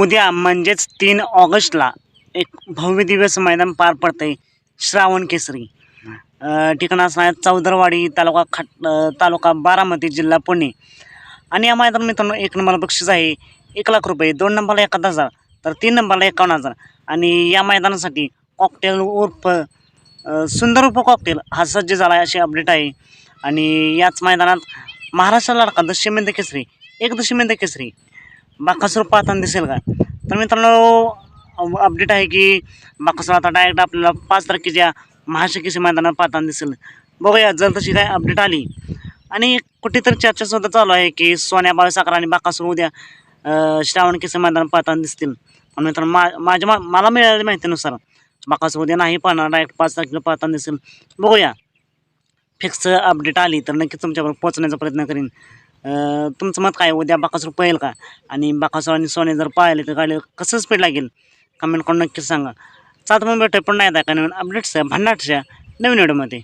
उद्या म्हणजेच तीन ऑगस्टला एक भव्य दिवस मैदान पार पडते श्रावण केसरी. ठिकाण असणार आहे चौदरवाडी तालुका खट तालुका बारामती जिल्हा पुणे. आणि या मैदान मित्रांनो एक नंबरला बक्षीस आहे एक लाख रुपये. दोन नंबरला एखादा हजार तर तीन नंबरला एकावन्न हजार. आणि या मैदानासाठी कॉकटेल उर्फ सुंदर उर्फ कॉकटेल हा सज्ज झाला आहे अशी अपडेट आहे. आणि याच मैदानात महाराष्ट्र लाडका दशमेंद केसरी एक दशमेंद केसरी. बाकासूर पाहताना दिसेल का? तर मित्रांनो अपडेट आहे की बाकासूर आता डायरेक्ट आपल्याला पाच तारखेच्या महाराष्ट्र मैदानात पाहताना दिसेल. बघूया जर तशी काय अपडेट आली. आणि कुठेतरी चर्चा सुद्धा चालू आहे की सोन्या बाळसाकर आणि बाकासूर उद्या श्रावण केसरी मैदान पाहताना दिसतील. पण मित्रांनो मा माझ्या मा मला मिळालेल्या माहितीनुसार बाकासूर उद्या नाही पाहणार डायरेक्ट पाच तारखेला पाहताना दिसेल. बघूया. फिक्स अपडेट आली तर नक्कीच तुमच्याबरोबर पोहोचण्याचा प्रयत्न करीन. तुमचं मत काय? उद्या बाकासूर पळेल का? आणि बाकासूर आणि सोने जर पाहिले तर गाडी कसं स्पीड लागेल कमेंट करून नक्कीच सांगा. चालतं मग भेटू पण नाही का नवीन अपडेट्स भन्नाटच्या नवीन व्हिडिओमध्ये